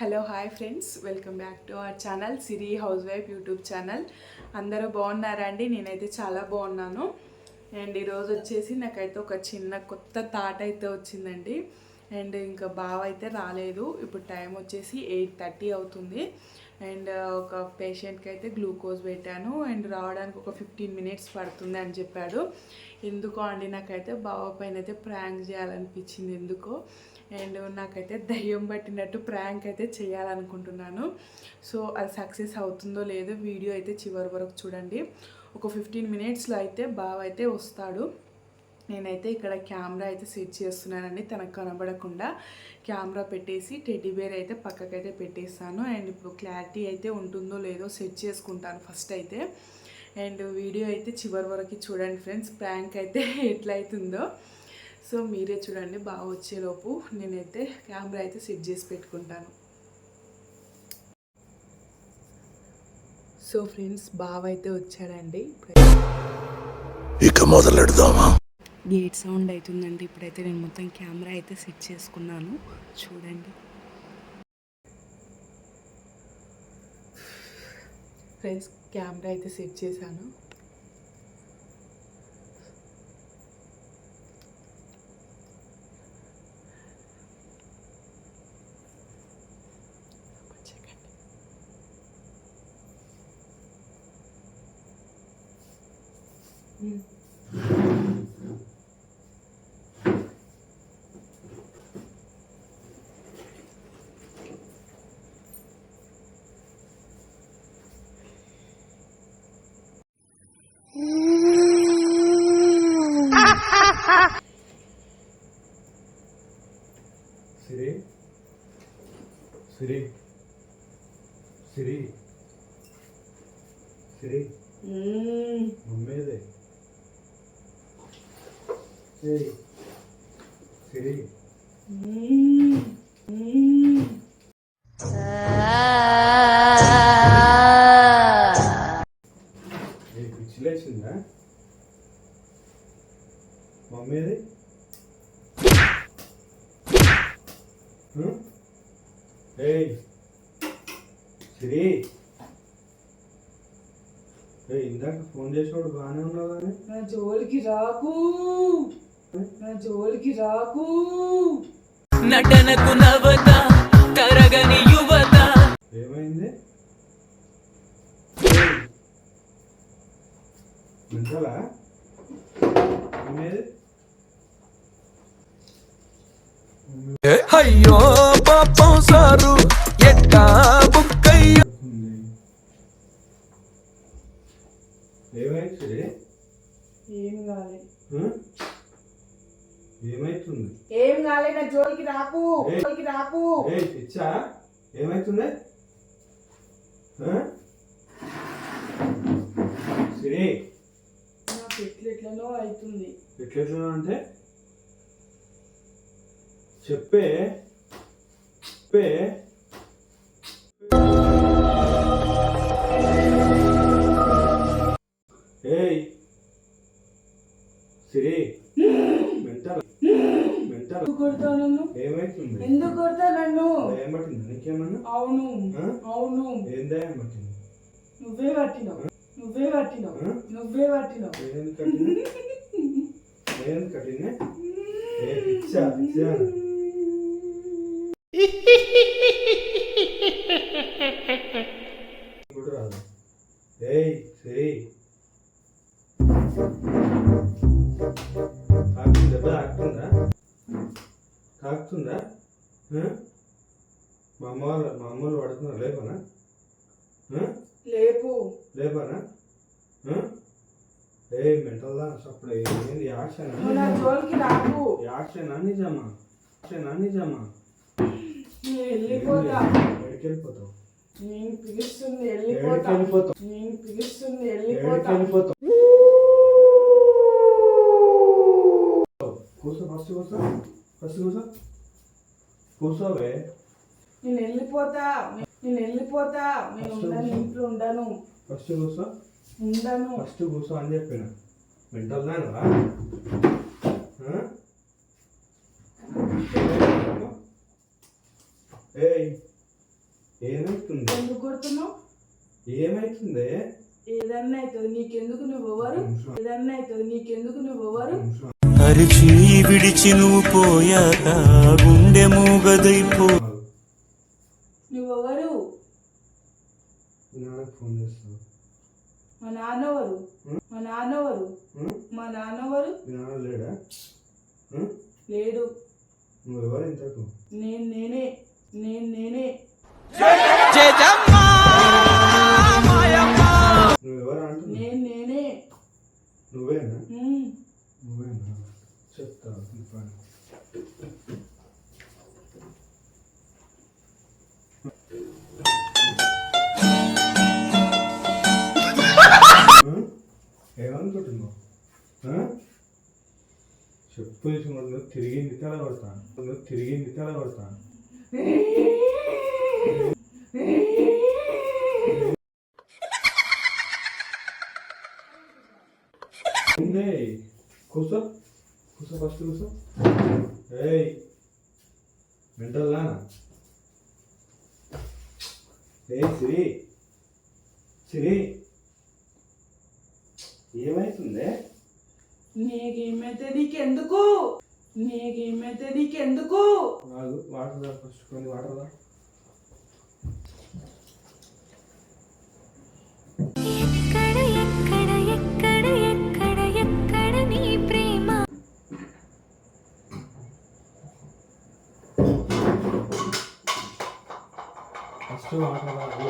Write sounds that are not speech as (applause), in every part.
Hello hi friends. Welcome back to our channel Siri housewife YouTube channel. అందరూ బాగున్నారా అండి? నేనైతే చాలా బాగున్నాను. అండ్ ఈరోజు వచ్చేసి నాకైతే ఒక చిన్న కొత్త థాట్ అయితే వచ్చిందండి. అండ్ ఇంకా బావ అయితే రాలేదు. ఇప్పుడు టైం వచ్చేసి ఎయిట్ థర్టీ అవుతుంది. అండ్ ఒక పేషెంట్కి అయితే గ్లూకోజ్ పెట్టాను. అండ్ రావడానికి ఒక ఫిఫ్టీన్ మినిట్స్ పడుతుంది అని చెప్పాడు. ఎందుకో అండి నాకైతే బావ పైన అయితే ప్రాంక్ చేయాలనిపించింది. ఎందుకో? అండ్ నాకైతే దయ్యం పట్టినట్టు ప్రాంక్ అయితే చేయాలనుకుంటున్నాను. సో అది సక్సెస్ అవుతుందో లేదో వీడియో అయితే చివరి వరకు చూడండి. ఒక ఫిఫ్టీన్ మినిట్స్లో అయితే బావ అయితే వస్తాడు. నేనైతే ఇక్కడ కెమెరా అయితే సెట్ చేస్తున్నానండి. తనకు కనబడకుండా కెమెరా పెట్టేసి టెడ్డీ బేర్ అయితే పక్కకైతే పెట్టేస్తాను. అండ్ ఇప్పుడు క్లారిటీ అయితే ఉంటుందో లేదో సెట్ చేసుకుంటాను ఫస్ట్ అయితే. అండ్ వీడియో అయితే చివరి వరకు చూడండి ఫ్రెండ్స్. ప్రాంక్ అయితే ఎట్లయితుందో. సో మీరే చూడండి బాగా వచ్చేలోపు నేనైతే కెమెరా అయితే సెట్ చేసి పెట్టుకుంటాను. సో ఫ్రెండ్స్ బావ అయితే వచ్చాడండి. ఇక మొదలెడదామా? గేట్ సౌండ్ అవుతుందండి ఇప్పుడైతే నేను మొత్తం కెమెరా అయితే సెట్ చేసుకున్నాను. చూడండి. ఫ్రెండ్స్ కెమెరా అయితే సెట్ చేశాను. సిరి సిరి సిరి సిరి మమ్మీదే ఏయ్ సిరి ఏ పిచ్చిలేసిందా మమ్మీది? ఏయ్ ఏయ్ ఇందాక ఫోన్ చేసేవాడు బాగానే ఉన్నావు కానీ నా జోలికి రాకు. నా జోలికి రాకు. నటనకు నవత తరగని యువత. ఏమైంది? వింటాలా ఏమేది అయ్యో పాపం సారు ఎట్టా బుక్కయ్యో ఏమైంది సిరి ఏం కాలే? ఏమైతుంది? ఏం కాలే నా జోలికి రాకు ఏయ్. జోలికి రాకు. ఏ పిచ్చా? ఏమైతుంది? సిరి నాకు ఎట్ల ఎట్లనో అవుతుంది. ఎట్లా అంటే? చెప్పే చెప్పే. ఏయ్. సిరి. మెంటల్ మెంటల్ ఎందుకు కొడతావు నన్ను? ఏమైతుంది? ఎందుకు కొడతా నన్ను? దయ్యం పట్టింది నీకేమన్నా? అవును. ఆ? అవును. ఏం దయ్యం పట్టింది నువ్వే పట్టినావు. నువ్వే పట్టినావు. ఆ? నువ్వే పట్టినావు. ఏం కట్టింది ఏం కట్టింది ఏ పిచ్చా పిచ్చా. ఏయ్ సరే తాకుతుంది దెబ్బ తాకుతుందా తాకుతుందా? మా అమ్మ వాళ్ళు మా అమ్మ వాళ్ళు పడుతున్నారు లేపనా? లేపు లేపనా? ఏ మెంటల్ దా అప్పుడు ఏంది యాక్షన్ యాక్షన్ నిజమా యాక్షన్ నిజమా నేను వెళ్ళిపోతా. వెళ్ళిపోతావు నేను పిలుస్తుంది వెళ్ళిపోతా. నేను పిలుస్తుంది వెళ్ళిపోతా. వెళ్ళిపోతావు కూర్చో ఫస్ట్ కూర్చో. ఫస్ట్ కూర్చో. కూర్చోవే. నేను వెళ్ళిపోతా. నేను వెళ్ళిపోతా. నేను ఉండను. ఇంట్లో ఉండను. ఫస్ట్ కూర్చో. ఉండను. ఫస్ట్ కూర్చో అని చెప్పిన. మెంటల్ దానివా? ఏయ్ ఏమైతుంది? ఎందుకు కొడుతున్నావు? ఏమైతుంది? ఏదన్నా అవుతుంది నీకెందుకు నువ్వు ఎవరు? ఏదన్నా అవుతుంది నీకెందుకు నువ్వు ఎవరు? అరిచి విడిచి నువ్వు పోయాక గుండె మూగదైపో నువ్వెవరు నాన్నకు ఫోన్ చేస్తాను మా నాన్నవరు మా నాన్నవరు మా నాన్నవరు మీ నాన్న లేడా? లేడు. నువ్వెవరు ఇంతకు? నేను నేనే. నేను నేనే. నేను నేనే. నువ్వేనా? ఉమ్. నువ్వేనా? చెప్తాను ఇప్పుడు. ఆ? ఏమనుకుంటున్నావు? ఆ? చెప్పు చూసుకుంటున్నావు తిరిగింది తల పడతాను తిరిగింది తల పడతాను కూర్చో. కూర్చో ఫస్ట్ కూర్చో. ఏయ్ మెంటల్ ఏ సిరి? సిరి? ఏమైతుందే? నీకేమైతే నీకెందుకు? నీ అయితే నీకెందుకు? వాడదా ఫస్ట్. కొన్ని వాడదా ఫస్ట్ వాడదా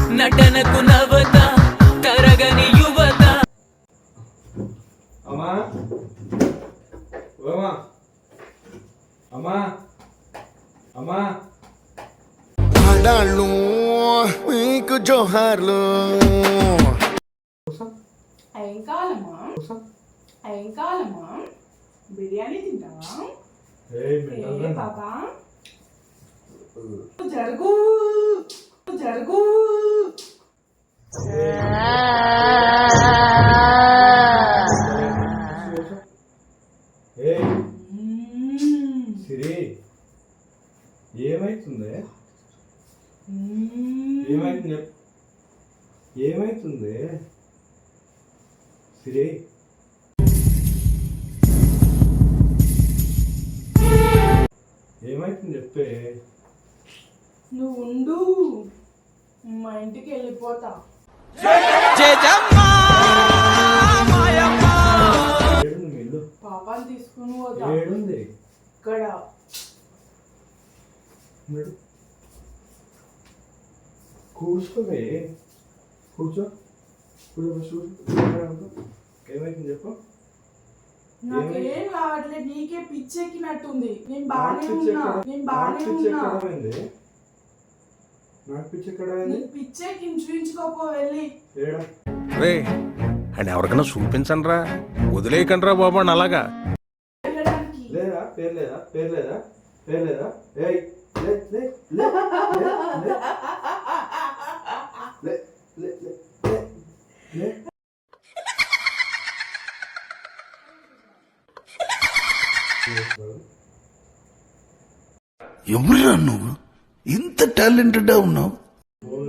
నటనకు నవత మ్మ్. సిరి ఏమైతుంది. ఏమైతుంది. ఏమైతుంది సిరి ఏమైతుంది చెప్పే నువ్వు ఉండు మా ఇంటికి వెళ్ళిపోతా పాపాన్ని తీసుకుని పోతా ఏడుంది? ఇక్కడ కూర్చోవే. కూర్చో. కూర్చో ఏమైతుంది చెప్పు. నాకేం కావట్లేదు. నీకే పిచ్చెక్కినట్టుంది. నేను బాగానే ఉన్నా. నేను బాగానే ఉన్నా? నాకు పిచ్చి ఎక్కడ పోయింది? నీకు పిచ్చెక్కి చూయించుకోపో వెళ్ళి. రే అని ఎవరికైనా చూపించండి రా వదిలేయకండి రా బాబు అని అలాగా. లేదా? పేరు లేదా? పేరు లేదా? పేరు ఎవరురా నువ్వు? ఇంత టాలెంటెడ్ ఉన్నావు? ఫోన్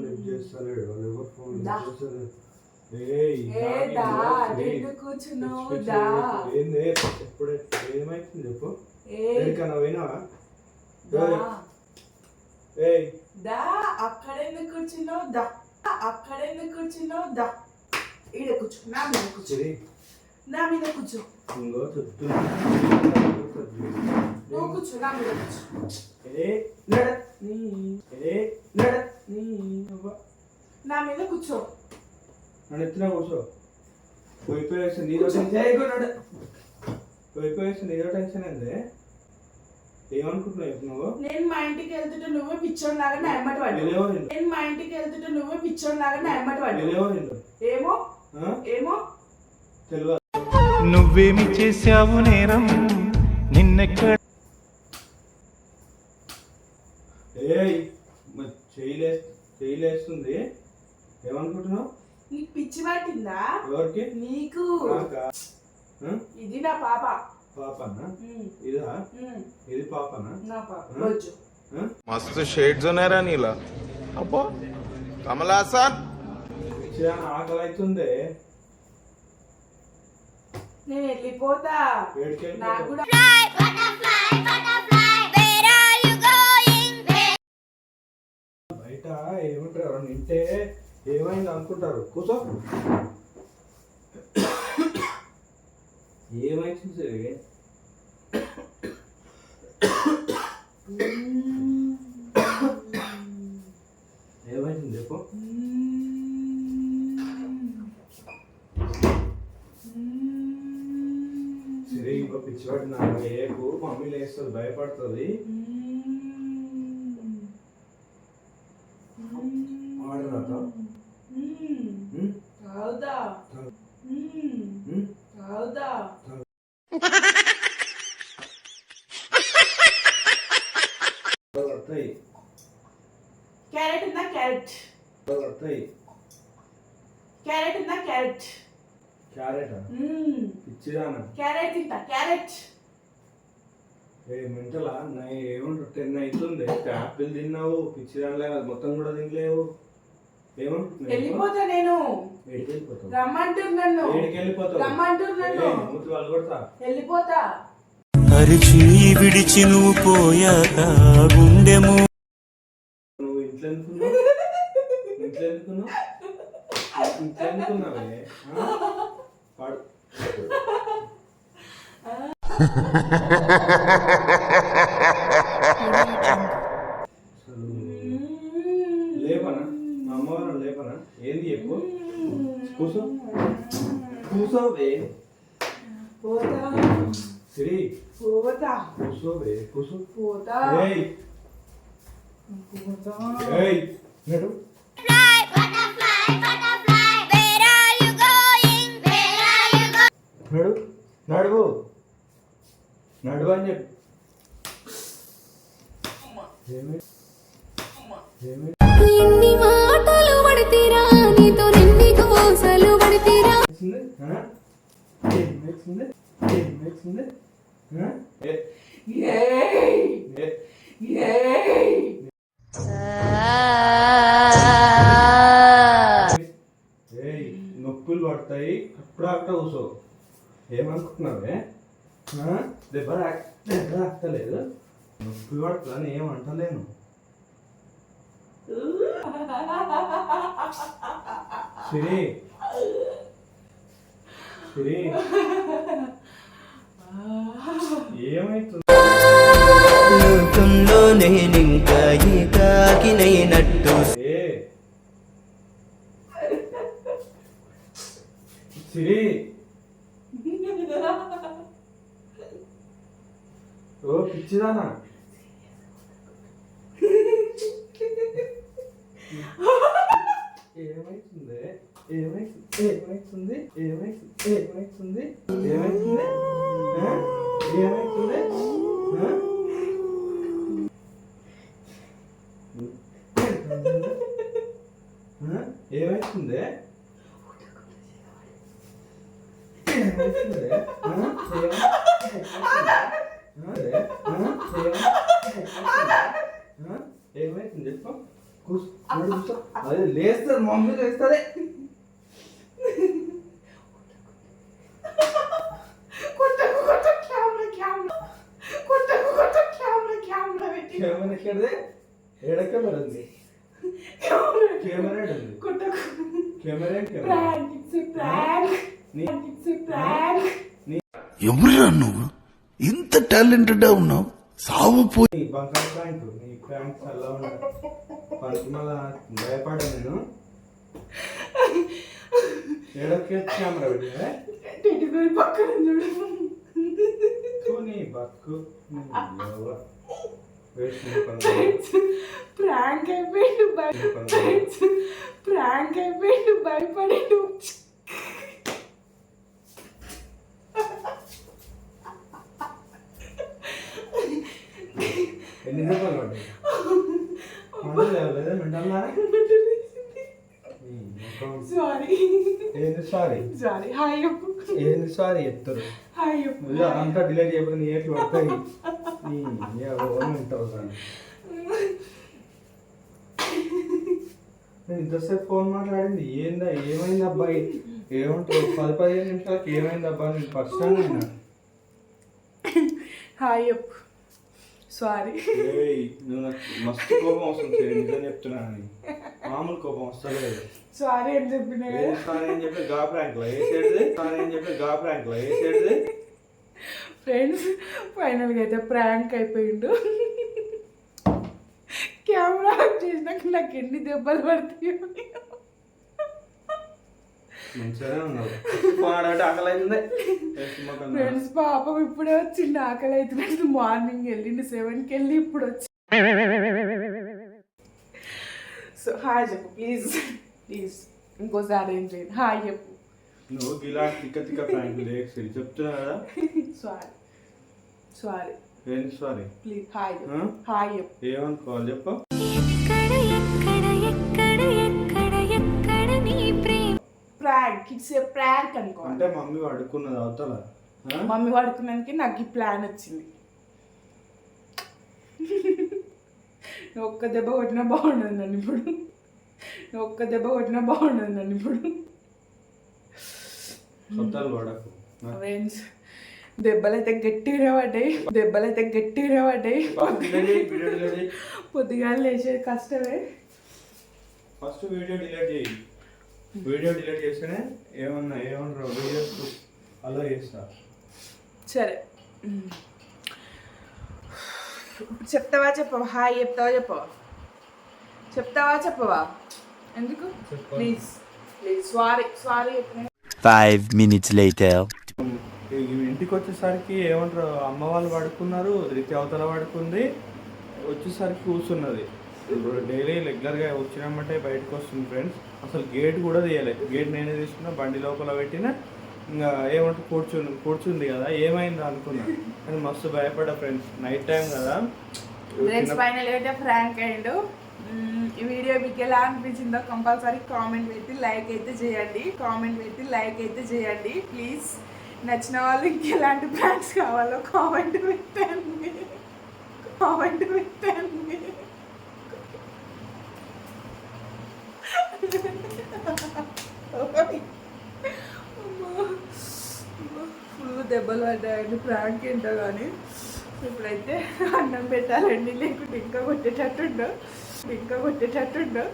ఎప్పుడు ఏమైతుంది చెప్పు. ఎక్కడికన్నా పోయినావా? దా. అక్కడెందుకు కూర్చున్నావు? దా. అక్కడెందుకు కూర్చున్నావు? దా. ఈడ కూర్చో నా మీద కూర్చో. నా మీద కూర్చో. ఇంకో చుట్టూ. నువ్వు కూర్చో నా మీద కూర్చో. నా మీద కూర్చో. నన్ను ఎత్తున కూర్చో. పోయిపోయేసి నీదో టెన్షన్ నడ పోయిపోయేసి నీదో టెన్షన్ ఏంది? ఏమనుకుంటున్నావు నువ్వు? నేను మా ఇంటికి వెళ్తుంటే నువ్వే పిచ్చోన్ లాగా నా ఎమ్మటి పడ్డావు. వెళ్ళేవో నిన్ను నేను మా ఇంటికి వెళ్తుంటే నువ్వే పిచ్చోన్ లాగా నా ఎమ్మటి పడ్డావు. వెళ్ళేవో నిన్ను ఏమో? ఏమో? తెలియదు నువ్వేమి చేశావు నేరం? నిన్నెక్కడ ఏయ్ మరి చేయలే చేయలేస్తుంది ఏమనుకుంటున్నావు? నీకు పిచ్చి పట్టిందా? ఎవరికి? నీకు. ఇది నా పాప. పాపనా? ఇదా? ఇది పాపనా? నా పాప. మస్తు షేడ్స్ ఉన్నారా నీలా. అబ్బో. కమలా సార్ ఆకలి అవుతుంది నేను వెళ్ళిపోతా. నాకు కూడా బయట ఏముంటారు నింటే ఏమైంది అనుకుంటారు? కూర్చో. ఏమైంది సరే ఏమైంది చెప్పు. సరే ఇంకో పిచ్చివాడు నా మమ్మీ లేస్తుంది భయపడుతుంది. క్యారెట్ ఉందా? క్యారెట్. క్యారెట్ ఉందా? క్యారెట్. క్యారెట్? క్యారెట్ తింటా. క్యారెట్. ఏ మెంటలా? నా ఏమంటారు టెన్ అవుతుంది యాపిల్ తిన్నావు పిచ్చి దానిలే అది మొత్తం కూడా తినలేవు. వెళ్ళిపోతా నేను. ఏడికి వెళ్ళిపోతావు రమ్మంటురు నన్ను. ఏడికి వెళ్ళిపోతావు రమ్మంటురు నన్ను. ఏయ్, మూతి వాళ్ళు కొడతా. వెళ్ళిపోతా. అరిచి విడిచి నువ్వు పోయాక గుండెము ఇంట్లో ఎందుకున్నావు ఇంట్లో ఎందుకున్నావు ఇంట్లో ఎందుకున్నావే? పాడు. లేపనా మా అమ్మవారు లేపనా ఏంది చెప్పు? కూసో. కూసోవే. పోతా. సిరి. పోతా. కూసోవే కూసో. పోతా. నడు నడు నడువు నడువు అని చెప్పు. ఎన్ని మాటలు పడితేరా? నీతో ఎన్ని కోసలు పడితేరా? ఏం. ఏం? ఏ. నొప్పులు పడతాయి. అప్పుడు అక్కడ కూసో ఏమనుకుంటున్నావే? దెబ్బ దెబ్బ తాకలేదు నొప్పి పడుతుందని ఏమంటలేను సిరి. సిరి. ఏమైతుంది? ప్రపంచంలో నేనింకా ఏకాకినైనట్టు ఏ. సిరి ఓ పిచ్చిదానా. ఏమైతుంది? ఏమైతుంది? ఏమైతుంది? ఏమైతుంది? ఏమైతుంది? ఏమైతుంది? ఏమైతుంది ఆ? ఆ? ఏమైతుంది ఏమైతుంది ఆ? ఏమై- ఆ? ఏమైతుంది చెప్పు కూర్చో నడు కూర్చో అదే లేస్తారు మమ్మీ లేస్తారే కొట్టకు కొట్ట కెమెరా కెమెరా కొట్టకు కొట్ట కెమెరా కెమెరా పెట్టి కెమెరా ఎక్కడదే ఏడ కెమెరా ఉంది. కెమెరా ఏడ ఉంది. కొట్టకు. Camera camera? Prank it's prank నీ- ఇట్స్ ప్రాంక్. ఎవరురా నువ్వు? ఇంత టాలెంటెడ్ ఉన్నావు? సావు పో నీ బంగారు ప్యాంటు నీ ఉండదు భయపడా నేను? ఏడొకే కెమెరా పెట్టినా టెడ్డిబేర్ పక్కన చూడు. నీ బతుకు. ప్రాంక్ అయిపోయిండు ప్రాంక్ అయిపోయిండు భయపడిండు. ఎన్ని రూపాయలు. సారీ సారీ సారీ హాయ్ ఏంది సారీ చెప్తారు అంతా చేయకపోతే నీ ఏట్లు పడతాయి. ఉంటావు కానీ నేను ఇంతసేపు ఫోన్ మాట్లాడింది ఏందా ఏమైంది అబ్బాయి? ఏమంటావు? పది పదిహేను నిమిషాలకి ఏమైంది అబ్బాయి నేను ఫస్ట్ టైం హాయ్ చెప్పు సారీ ఏయ్ నువ్వు నాకు మస్తు కోపం వస్తుంది. నిజం చెప్తున్నాను మామూలు కోపం వస్తలేదు. సారీ అని చెప్పిన కదా. సారీ అని చెప్పి గా ప్రాంక్లో వేసేది సారీ అని చెప్పి గా ప్రాంక్లో వేసేది ఫ్రెండ్స్ ఫైనల్గా అయితే ప్రాంక్ అయిపోయిండు. కెమెరా ఆఫ్ చేసినాక నాకు ఎన్ని దెబ్బలు పడతాయో. ఫ్రెండ్స్ పాపం ఇప్పుడే వచ్చింది ఆకలి అవుతున్నట్టు మార్నింగ్ వెళ్ళింది సెవెన్కి వెళ్ళి ఇప్పుడు వచ్చి (laughs) సో హాయ్ చెప్పు ప్లీజ్ ప్లీజ్ ఇంకోసారి ఏం చేయండి హాయ్ చెప్పు నువ్వు గిలాంటి తిక్క తిక్క ప్రాంక్ లేచి చెప్తున్నా కదా సారీ సారీ ఏంటి సారీ ప్లీజ్ హాయ్ హాయ్ చెప్పు ఏమనుకోవాలి చెప్పు ప్రాంక్ ఇట్స్ ఏ ప్రాంక్ అనుకోవాలి అంటే మమ్మీ పడుకున్నది అవతల? మమ్మీ పడుకున్నానికి నాకు ఈ ప్లాన్ వచ్చింది. (laughs) ఒక్క దెబ్బ కొట్టినా బాగుండదు నన్ను ఇప్పుడు. ఒక్క దెబ్బ కొట్టినా బాగుండదు నన్ను ఇప్పుడు ఫ్రెండ్స్ దెబ్బలైతే గట్టిగా పడ్డాయి దెబ్బలైతే గట్టిగా పడ్డాయి పొద్దుగాల లేచేది కష్టమే. ఫస్ట్ వీడియో డిలీట్ చేయి. వీడియో డిలీట్ చేస్తేనే ఏమన్నా ఏమన్నా వీడియోస్ అలా చేస్తా. సరే. చెప్తావా చెప్పవా? హాయ్ చెప్తావా చెప్పవా? చెప్తావా చెప్పవా? ఎందుకు. Please please sorry sorry minutes later. ఈ ఇంటికి వచ్చేసరికి ఏమంటారు అమ్మ వాళ్ళు పడుకున్నారు రీతి అవతల పడుకుంది వచ్చేసరికి కూర్చున్నది. ఇప్పుడు డైలీ రెగ్యులర్గా వచ్చినామంటే బయటకు వస్తుంది ఫ్రెండ్స్ అసలు గేట్ కూడా తీయలేదు గేట్ నేనే తీసుకున్నా బండి లోపల పెట్టిన ఇంకా ఏమంటారు కూర్చుని కూర్చుంది కదా ఏమైంది అనుకున్నా. కానీ మస్తు భయపడ్డా ఫ్రెండ్స్ నైట్ టైం కదా. ఫ్రెండ్స్ ఫైనల్ అయితే ఫ్రాంక్ అయ్యిండు. ఈ వీడియో మీకు ఎలా అనిపించిందో కంపల్సరీ కామెంట్ పెట్టి లైక్ అయితే చేయండి. కామెంట్ పెట్టి లైక్ అయితే చేయండి. ప్లీజ్. నచ్చిన వాళ్ళు ఇంకెలాంటి ప్రాంక్స్ కావాలో కామెంట్ పెట్టండి. కామెంట్ పెట్టండి. ఫుల్ దెబ్బలు పడ్డాయండి. ప్రాంక్ ఏంటో కానీ ఇప్పుడైతే అన్నం పెట్టాలండి లేకుంటే ఇంకా కొట్టేటట్టుండో. ఇంకా కొట్టేటట్టుండో.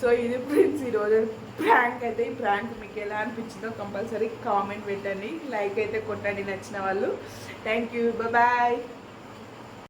సో ఇది ఫ్రెండ్స్ ఈరోజు ప్రాంక్ అయితే ఈ ప్రాంక్ మీకు ఎలా అనిపించిందో కంపల్సరీ కామెంట్ పెట్టండి లైక్ అయితే కొట్టండి నచ్చిన వాళ్ళు. Thank you bye